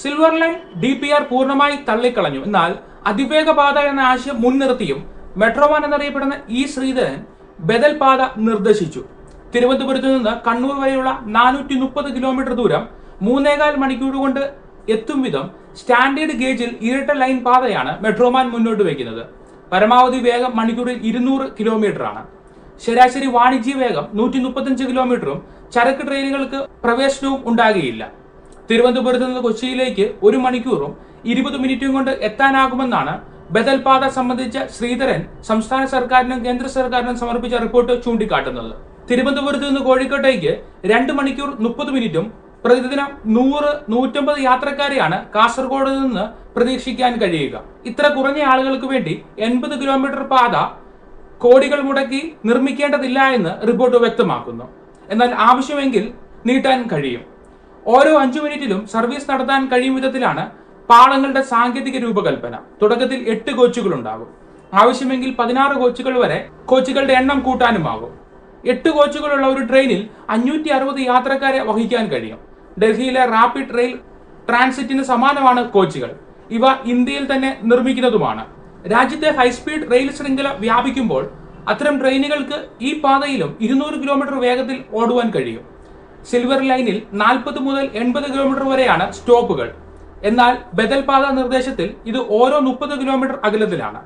Silver line D P R പൂർണമായി തള്ളിക്കളഞ്ഞു. എന്നാൽ അതിവേഗ പാത എന്ന ആശയം മുൻനിർത്തിയും മെട്രോമാൻ എന്നറിയപ്പെടുന്ന ഇ ശ്രീധരൻ ബദൽ പാത നിർദ്ദേശിച്ചു. തിരുവനന്തപുരത്ത് നിന്ന് കണ്ണൂർ വരെയുള്ള നാനൂറ്റി മുപ്പത് കിലോമീറ്റർ ദൂരം മൂന്നേകാൽ മണിക്കൂർ കൊണ്ട് എത്തും വിധം സ്റ്റാൻഡേർഡ് ഗേജിൽ ഇരട്ട ലൈൻ പാതയാണ് മെട്രോമാൻ മുന്നോട്ട് വയ്ക്കുന്നത്. പരമാവധി വേഗം മണിക്കൂറിൽ ഇരുന്നൂറ് കിലോമീറ്റർ ആണ് ശരാശരി വാണിജ്യ വേഗം നൂറ്റി മുപ്പത്തഞ്ച് കിലോമീറ്ററും ചരക്ക് ട്രെയിനുകൾക്ക് പ്രവേശനവും ഉണ്ടാകുകയില്ല തിരുവനന്തപുരത്ത് നിന്ന് കൊച്ചിയിലേക്ക് ഒരു മണിക്കൂറും ഇരുപത് മിനിറ്റും കൊണ്ട് എത്താനാകുമെന്നാണ് ബദൽപാത സംബന്ധിച്ച ശ്രീധരൻ സംസ്ഥാന സർക്കാരിനും കേന്ദ്ര സർക്കാരിനും സമർപ്പിച്ച റിപ്പോർട്ട് ചൂണ്ടിക്കാട്ടുന്നത്. തിരുവനന്തപുരത്ത് നിന്ന് കോഴിക്കോട്ടേക്ക് രണ്ട് മണിക്കൂർ മുപ്പത് മിനിറ്റും പ്രതിദിനം നൂറ് നൂറ്റമ്പത് യാത്രക്കാരെയാണ് കാസർഗോഡ് നിന്ന് പ്രതീക്ഷിക്കാൻ കഴിയുക. ഇത്ര കുറഞ്ഞ ആളുകൾക്ക് വേണ്ടി എൺപത് കിലോമീറ്റർ പാത കോടികൾ മുടക്കി നിർമ്മിക്കേണ്ടതില്ല എന്ന് റിപ്പോർട്ട് വ്യക്തമാക്കുന്നു. എന്നാൽ ആവശ്യമെങ്കിൽ നീട്ടാൻ കഴിയും. ഓരോ അഞ്ചു മിനിറ്റിലും സർവീസ് നടത്താൻ കഴിയും വിധത്തിലാണ് പാളങ്ങളുടെ സാങ്കേതിക രൂപകൽപ്പന. തുടക്കത്തിൽ എട്ട് കോച്ചുകൾ ഉണ്ടാകും ആവശ്യമെങ്കിൽ പതിനാറ് കോച്ചുകൾ വരെ കോച്ചുകളുടെ എണ്ണം കൂട്ടാനുമാകും. എട്ട് കോച്ചുകളുള്ള ഒരു ട്രെയിനിൽ അഞ്ഞൂറ്റി അറുപത് യാത്രക്കാരെ വഹിക്കാൻ കഴിയും. ഡൽഹിയിലെ റാപ്പിഡ് റെയിൽ ട്രാൻസിറ്റിന് സമാനമാണ് കോച്ചുകൾ. ഇവ ഇന്ത്യയിൽ തന്നെ നിർമ്മിക്കുന്നതുമാണ്. രാജ്യത്തെ ഹൈസ്പീഡ് റെയിൽ ശൃംഖല വ്യാപിക്കുമ്പോൾ അത്തരം ട്രെയിനുകൾക്ക് ഈ പാതയിലും ഇരുന്നൂറ് കിലോമീറ്റർ വേഗത്തിൽ ഓടുവാൻ കഴിയും. സിൽവർ ലൈനിൽ നാൽപ്പത് മുതൽ എൺപത് കിലോമീറ്റർ വരെയാണ് സ്റ്റോപ്പുകൾ എന്നാൽ ബദൽപാത നിർദ്ദേശത്തിൽ ഇത് ഓരോ മുപ്പത് കിലോമീറ്റർ അകലത്തിലാണ്.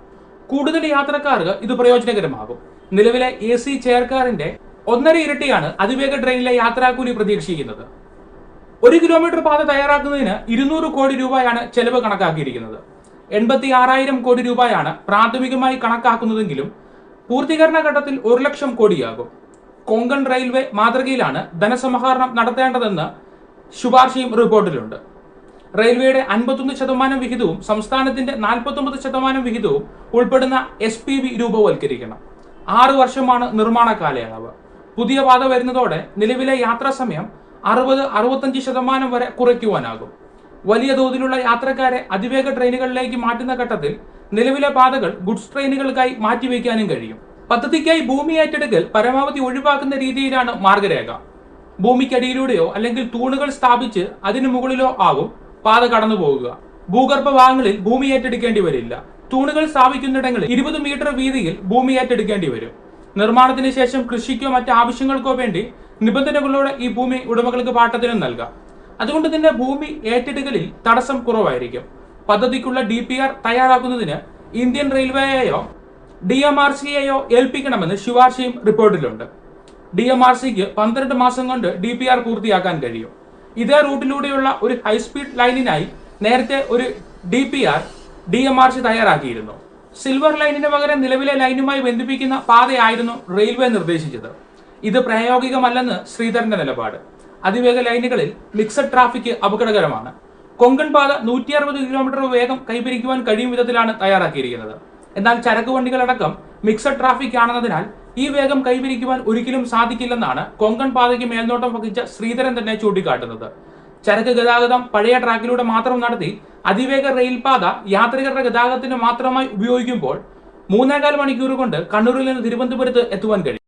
കൂടുതൽ യാത്രക്കാർക്ക് ഇത് പ്രയോജനകരമാകും. നിലവിലെ എ സി ചെയർകാറിന്റെ ഒന്നര ഇരട്ടിയാണ് അതിവേഗ ട്രെയിനിലെ യാത്രാക്കൂലി പ്രതീക്ഷിക്കുന്നത്. ഒരു കിലോമീറ്റർ പാത തയ്യാറാക്കുന്നതിന് ഇരുന്നൂറ് കോടി രൂപയാണ് ചെലവ് കണക്കാക്കിയിരിക്കുന്നത്. എൺപത്തി ആറായിരം കോടി രൂപയാണ് പ്രാഥമികമായി കണക്കാക്കുന്നതെങ്കിലും പൂർത്തീകരണ ഘട്ടത്തിൽ ഒരു ലക്ഷം കോടിയാകും. കൊങ്കൺ റെയിൽവേ മാതൃകയിലാണ് ധനസമാഹരണം നടത്തേണ്ടതെന്ന് ശുപാർശയും റിപ്പോർട്ടിലുണ്ട്. റെയിൽവേയുടെ അൻപത്തൊന്ന് ശതമാനം വിഹിതവും സംസ്ഥാനത്തിന്റെ നാൽപ്പത്തൊമ്പത് ശതമാനം വിഹിതവും ഉൾപ്പെടുന്ന എസ് പി വി രൂപവൽക്കരിക്കണം. ആറു വർഷമാണ് നിർമ്മാണ കാലയളവ്. പുതിയ പാത വരുന്നതോടെ നിലവിലെ യാത്രാ സമയം അറുപത് അറുപത്തഞ്ച് ശതമാനം വരെ കുറയ്ക്കുവാനാകും. വലിയ തോതിലുള്ള യാത്രക്കാരെ അതിവേഗ ട്രെയിനുകളിലേക്ക് മാറ്റുന്ന ഘട്ടത്തിൽ നിലവിലെ പാതകൾ ഗുഡ്സ് ട്രെയിനുകൾക്കായി മാറ്റിവെക്കാനും കഴിയും. പദ്ധതിക്കായി ഭൂമി ഏറ്റെടുക്കൽ പരമാവധി ഒഴിവാക്കുന്ന രീതിയിലാണ് മാർഗരേഖ. ഭൂമിക്കടിയിലൂടെയോ അല്ലെങ്കിൽ തൂണുകൾ സ്ഥാപിച്ച് അതിനു മുകളിലോ ആകും പാത കടന്നു പോകുക ഭൂഗർഭ ഭാഗങ്ങളിൽ ഭൂമി ഏറ്റെടുക്കേണ്ടി വരില്ല. തൂണുകൾ സ്ഥാപിക്കുന്നിടങ്ങളിൽ ഇരുപത് മീറ്റർ വീതിയിൽ ഭൂമി ഏറ്റെടുക്കേണ്ടി വരും. നിർമ്മാണത്തിന് ശേഷം കൃഷിക്കോ മറ്റ് ആവശ്യങ്ങൾക്കോ വേണ്ടി നിബന്ധനകളോടെ ഈ ഭൂമി ഉടമകൾക്ക് പാട്ടത്തിനും നൽകാം. അതുകൊണ്ട് തന്നെ ഭൂമി ഏറ്റെടുക്കലിൽ തടസ്സം കുറവായിരിക്കും. പദ്ധതിക്കുള്ള ഡി തയ്യാറാക്കുന്നതിന് ഇന്ത്യൻ റെയിൽവേയെയോ ഡി എം ആർ സിയെയോ ഏൽപ്പിക്കണമെന്ന് ശുപാർശയും റിപ്പോർട്ടിലുണ്ട്. ഡി എം ആർ സിക്ക് പന്ത്രണ്ട് മാസം കൊണ്ട് ഡി പി ആർ പൂർത്തിയാക്കാൻ കഴിയും. ഇതേ റൂട്ടിലൂടെയുള്ള ഒരു ഹൈസ്പീഡ് ലൈനിനായി നേരത്തെ ഒരു D P R D M R C തയ്യാറാക്കിയിരുന്നു. Silver ലൈനിന് പകരം നിലവിലെ ലൈനുമായി ബന്ധിപ്പിക്കുന്ന പാതയായിരുന്നു റെയിൽവേ നിർദ്ദേശിച്ചത്. ഇത് പ്രായോഗികമല്ലെന്ന് ശ്രീധരന്റെ നിലപാട്. അതിവേഗ ലൈനുകളിൽ മിക്സഡ് ട്രാഫിക് അപകടകരമാണ്. കൊങ്കൺ പാത നൂറ്റി അറുപത് കിലോമീറ്റർ വേഗം കൈവരിക്കുവാൻ കഴിയും വിധത്തിലാണ് തയ്യാറാക്കിയിരിക്കുന്നത്. എന്നാൽ ചരക്ക് വണ്ടികളടക്കം മിക്സഡ് ട്രാഫിക് ആണെന്നതിനാൽ ഈ വേഗം കൈവരിക്കുവാൻ ഒരിക്കലും സാധിക്കില്ലെന്നാണ് കൊങ്കൺ പാതയ്ക്ക് മേൽനോട്ടം വഹിച്ച ശ്രീധരൻ തന്നെ ചൂണ്ടിക്കാട്ടുന്നത്. ചരക്ക് ഗതാഗതം പഴയ ട്രാക്കിലൂടെ മാത്രം നടത്തി അതിവേഗ റെയിൽപാത യാത്രികരുടെ ഗതാഗതത്തിന് മാത്രമായി ഉപയോഗിക്കുമ്പോൾ മൂന്നേകാൽ മണിക്കൂർ കൊണ്ട് കണ്ണൂരിൽ നിന്ന് തിരുവനന്തപുരത്ത് എത്തുവാൻ കഴിയും.